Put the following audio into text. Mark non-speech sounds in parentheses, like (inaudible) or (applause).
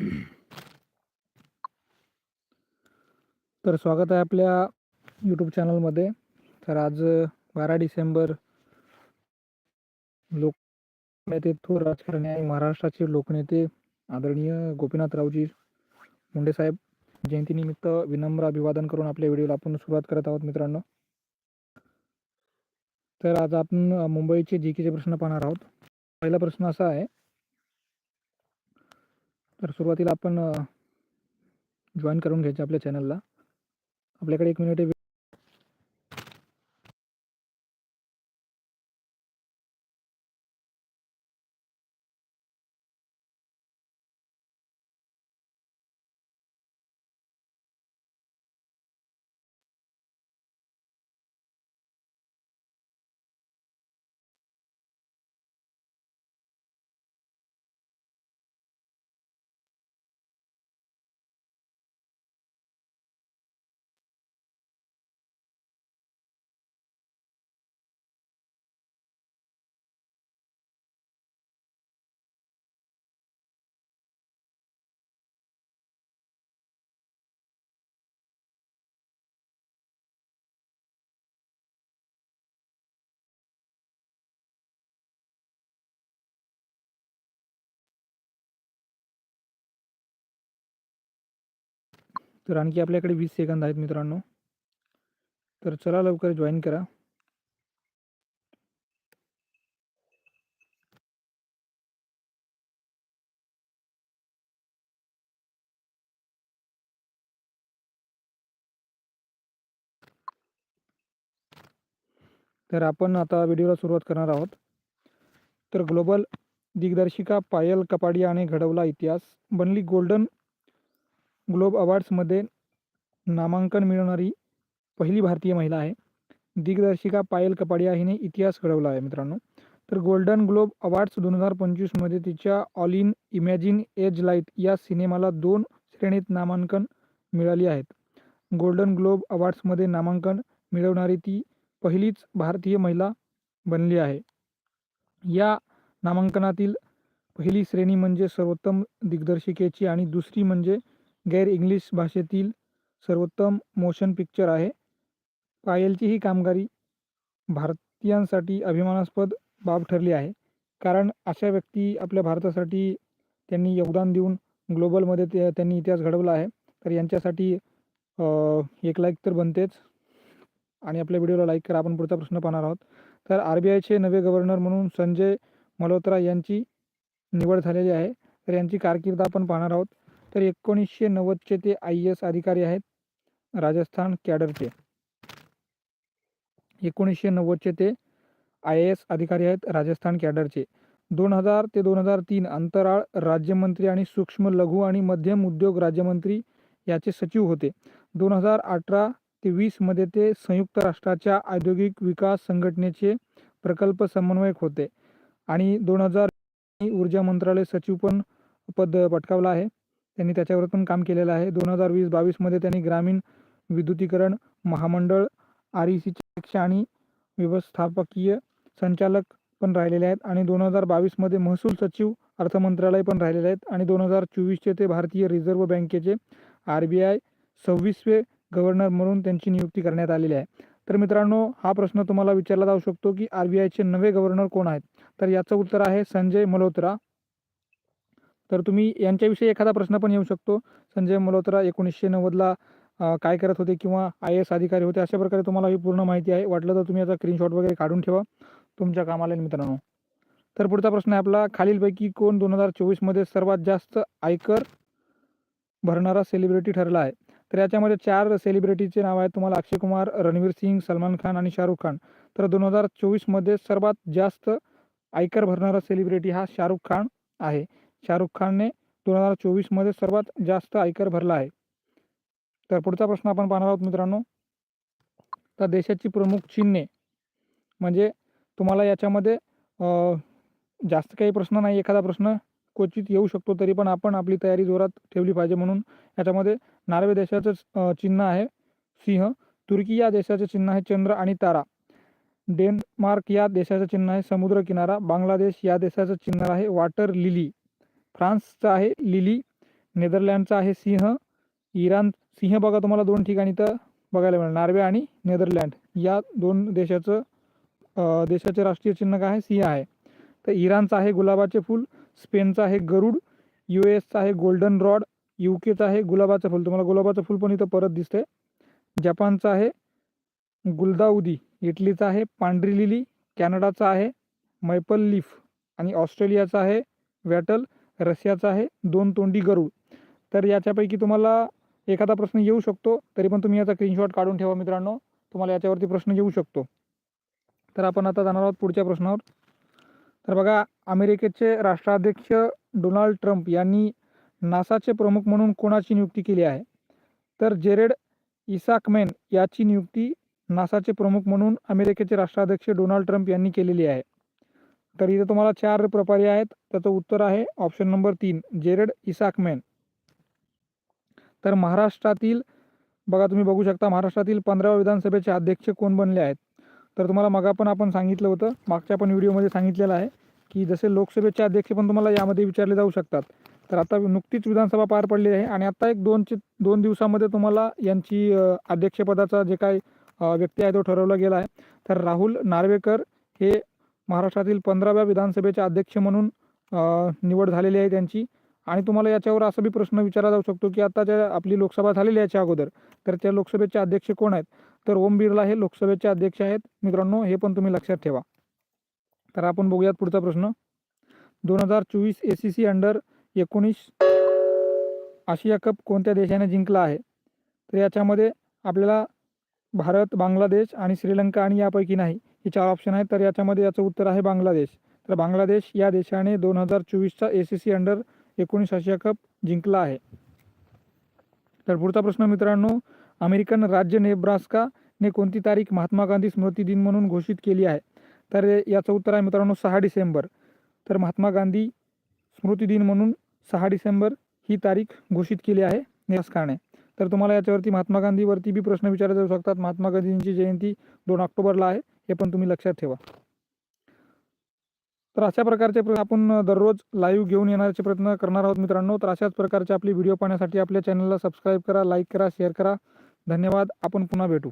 (clears throat) तर स्वागत आहे आपल्या यूट्यूब चॅनलमध्ये तर आज बारा डिसेंबर लोकनेते थोर राजकारणी आणि महाराष्ट्राचे लोकनेते आदरणीय गोपीनाथरावजी मुंडे साहेब जयंतीनिमित्त विनम्र अभिवादन करून आपल्या व्हिडिओला आपण सुरुवात करत आहोत मित्रांनो. तर आज आपण मुंबईचे जी केचे प्रश्न पाहणार आहोत. पहिला प्रश्न असा आहे तर सुरुवातीला आपण जॉईन करून घ्यायचे आपल्या चॅनलला आपल्याकडे एक मिनिट तर आणखी आपल्याकडे वीस सेकंद आहेत मित्रांनो. तर चला लवकर जॉईन करा. तर आपण आता व्हिडिओला सुरुवात करणार आहोत. तर ग्लोबल दिग्दर्शिका पायल कपाडिया आणि घडवला इतिहास. बनली गोल्डन ग्लोब अवॉर्ड्समध्ये नामांकन मिळवणारी पहिली भारतीय महिला आहे. दिग्दर्शिका पायल कपाडिया हिने इतिहास घडवला आहे मित्रांनो. तर गोल्डन ग्लोब अवॉर्ड्स दोन हजार पंचवीसमध्ये तिच्या All In Imagine As Light या सिनेमाला दोन श्रेणीत नामांकन मिळाली आहेत. गोल्डन ग्लोब अवॉर्ड्समध्ये नामांकन मिळवणारी ती पहिलीच भारतीय महिला बनली आहे. या नामांकनातील पहिली श्रेणी म्हणजे सर्वोत्तम दिग्दर्शिकेची आणि दुसरी म्हणजे गैर इंग्लिश भाषेतील सर्वोत्तम मोशन पिक्चर आहे. पायलची ही कामगिरी भारतीयांसाठी अभिमानास्पद बाब ठरली आहे. कारण अशा व्यक्ती आपल्या भारतासाठी त्यांनी योगदान देऊन ग्लोबलमध्ये ते त्यांनी इतिहास घडवला आहे. तर यांच्यासाठी एक लाईक तर बनतेच. आणि आपल्या व्हिडिओला लाईक करा. आपण पुढचा प्रश्न पाहणार आहोत. तर आर बी आयचे नवे गव्हर्नर म्हणून संजय मल्होत्रा यांची निवड झालेली आहे. तर यांची कारकीर्द आपण पाहणार आहोत. तर एकोणीसशे नव्वदचे ते आय एस अधिकारी आहेत. राजस्थान कॅडरचे. एकोणीसशे नव्वदचे ते आय एस अधिकारी आहेत राजस्थान कॅडरचे. दोन हजार ते दोन हजार तीन अंतराळ राज्यमंत्री आणि सूक्ष्म लघु आणि मध्यम उद्योग राज्यमंत्री याचे सचिव होते. दोन हजार अठरा ते वीसमध्ये ते संयुक्त राष्ट्राच्या औद्योगिक विकास संघटनेचे प्रकल्प समन्वयक होते. आणि दोन हजार ऊर्जा मंत्रालय सचिव पण पद पटकावलं आहे. त्यांनी त्याच्यावर पण काम केलेलं आहे. दोन हजार वीस बावीसमध्ये त्यांनी ग्रामीण विद्युतीकरण महामंडळ आर ई सीचे अध्यक्ष आणि व्यवस्थापकीय संचालक पण राहिलेले आहेत आणि दोन हजार बावीसमध्ये महसूल सचिव अर्थमंत्रालय पण राहिलेले आहेत आणि दोन हजार चोवीसचे ते भारतीय रिझर्व्ह बँकेचे आर बी आय सव्वीसवे गव्हर्नर म्हणून त्यांची नियुक्ती करण्यात आलेली आहे. तर मित्रांनो हा प्रश्न तुम्हाला विचारला जाऊ शकतो की आर बी आयचे नवे गव्हर्नर कोण आहेत? तर याचं उत्तर आहे संजय मल्होत्रा. तर तुम्ही यांच्याविषयी एखादा प्रश्न पण येऊ शकतो. संजय मल्होत्रा एकोणीसशे नव्वदला काय करत होते किंवा आय एस अधिकारी होते अशा प्रकारे तुम्हाला ही पूर्ण माहिती आहे. वाटलं तर तुम्ही याचा स्क्रीनशॉट वगैरे काढून ठेवा. तुमच्या कामाला मित्रांनो. तर पुढचा प्रश्न आहे आपला खालीलपैकी कोण दोन हजार चोवीसमध्ये सर्वात जास्त आयकर भरणारा सेलिब्रिटी ठरला आहे? तर याच्यामध्ये चार सेलिब्रिटीचे नाव आहेत. तुम्हाला अक्षय कुमार रणवीर सिंग सलमान खान आणि शाहरुख खान. तर दोन हजार चोवीसमध्ये सर्वात जास्त आयकर भरणारा सेलिब्रिटी हा शाहरुख खान आहे. शाहरुख खानने दोन हजार चोवीसमध्ये सर्वात जास्त आयकर भरला आहे. तर पुढचा प्रश्न आपण पाहणार आहोत मित्रांनो. तर देशाची प्रमुख चिन्हे म्हणजे तुम्हाला याच्यामध्ये जास्त काही प्रश्न नाही एखादा प्रश्न क्वचित येऊ शकतो तरी पण आपण आपली तयारी जोरात ठेवली पाहिजे. म्हणून याच्यामध्ये नॉर्वे देशाचं चिन्ह आहे. सिंह तुर्की या देशाचे चिन्ह आहे चंद्र आणि तारा. डेन्मार्क या देशाचं चिन्ह आहे समुद्र किनारा बांगलादेश या देशाचं चिन्ह आहे वॉटर लिली. फ्रान्सचं आहे लिली नेदरलँडचा आहे सिंह इराण सिंह बघा तुम्हाला दोन ठिकाणी तर बघायला मिळेल नॉर्वे आणि नेदरलँड. या दोन देशाचं देशाचे राष्ट्रीय चिन्ह काय आहे सिंह आहे. तर इराणचं आहे गुलाबाचे फूल स्पेनचं आहे गरुड यू एसचं आहे गोल्डन रॉड यू केचं आहे गुलाबाचं फूल. तुम्हाला गुलाबाचं फूल पण इथं परत दिसतंय. जपानचं आहे गुलदाउदी इटलीचं आहे पांढरी लिली कॅनडाचं आहे मैपल लीफ आणि ऑस्ट्रेलियाचं आहे वॅटल रशियाचा आहे दोन तोंडी गरुड. तर याच्यापैकी तुम्हाला एखादा प्रश्न येऊ शकतो तरी पण तुम्ही याचा स्क्रीनशॉट काढून ठेवा मित्रांनो. तुम्हाला याच्यावरती प्रश्न येऊ शकतो. तर आपण आता जाणार आहोत पुढच्या प्रश्नावर. तर बघा अमेरिकेचे राष्ट्राध्यक्ष डोनाल्ड ट्रम्प यांनी नासाचे प्रमुख म्हणून कोणाची नियुक्ती केली आहे? तर जेरेड इसाकमेन याची नियुक्ती नासाचे प्रमुख म्हणून अमेरिकेचे राष्ट्राध्यक्ष डोनाल्ड ट्रम्प यांनी केलेली आहे. तर इथे तुम्हाला चार प्रपारी आहेत. त्याचं उत्तर आहे ऑप्शन नंबर तीन जेरेड इसाकमॅन. तर महाराष्ट्रातील बघा तुम्ही बघू शकता महाराष्ट्रातील पंधराव्या विधानसभेचे अध्यक्ष कोण बनले आहेत? तर तुम्हाला मगा पण आपण सांगितलं होतं मागच्या पण व्हिडिओमध्ये सांगितलेलं आहे की जसे लोकसभेचे अध्यक्ष पण तुम्हाला यामध्ये विचारले जाऊ शकतात. तर आता नुकतीच विधानसभा पार पडली आहे आणि आता एक दोनचे दोन दिवसामध्ये तुम्हाला यांची अध्यक्षपदाचा जे काय व्यक्ती आहे तो ठरवला गेला आहे. तर राहुल नार्वेकर हे महाराष्ट्रातील पंधराव्या विधानसभेचे अध्यक्ष म्हणून निवड झालेली आहे त्यांची. आणि तुम्हाला याच्यावर असा बी प्रश्न विचारला जाऊ शकतो की आता ज्या आपली लोकसभा झालेली आहे याच्या अगोदर तर त्या लोकसभेचे अध्यक्ष कोण आहेत? तर ओम बिर्ला हे लोकसभेचे अध्यक्ष आहेत. मित्रांनो हे पण तुम्ही लक्षात ठेवा. तर आपण बघूयात पुढचा प्रश्न. दोन हजार चोवीस ए सी सी अंडर एकोणीस आशिया कप कोणत्या देशाने जिंकला आहे? तर याच्यामध्ये आपल्याला भारत बांगलादेश आणि श्रीलंका आणि यापैकी नाही. हे चार ऑप्शन आहेत. तर याच्यामध्ये याचं उत्तर आहे बांगलादेश. तर बांगलादेश या देशाने दोन हजार चोवीसचा ए सी सी अंडर एकोणीस आशिया कप जिंकला आहे. तर पुढचा प्रश्न मित्रांनो अमेरिकन राज्य नेब्रास्का ने कोणती तारीख महात्मा गांधी स्मृती दिन म्हणून घोषित केली आहे? तर याचं उत्तर आहे मित्रांनो सहा डिसेंबर. तर महात्मा गांधी स्मृती दिन म्हणून सहा डिसेंबर ही तारीख घोषित केली आहे नेब्रास्काने. तर तुम्हाला याच्यावरती महात्मा गांधीवरती बी प्रश्न विचारले जाऊ शकतात. महात्मा गांधींची जयंती दोन ऑक्टोबरला आहे. हे पण तुम्ही लक्षात ठेवा. तर अशा प्रकारचे आपण दररोज लाईव्ह घेऊन येण्याचे प्रयत्न करणार आहोत मित्रांनो. तर अशाच प्रकारचे आपली व्हिडिओ पाहण्यासाठी आपल्या चॅनलला सबस्क्राईब करा लाईक करा शेअर करा. धन्यवाद. आपण पुन्हा भेटू.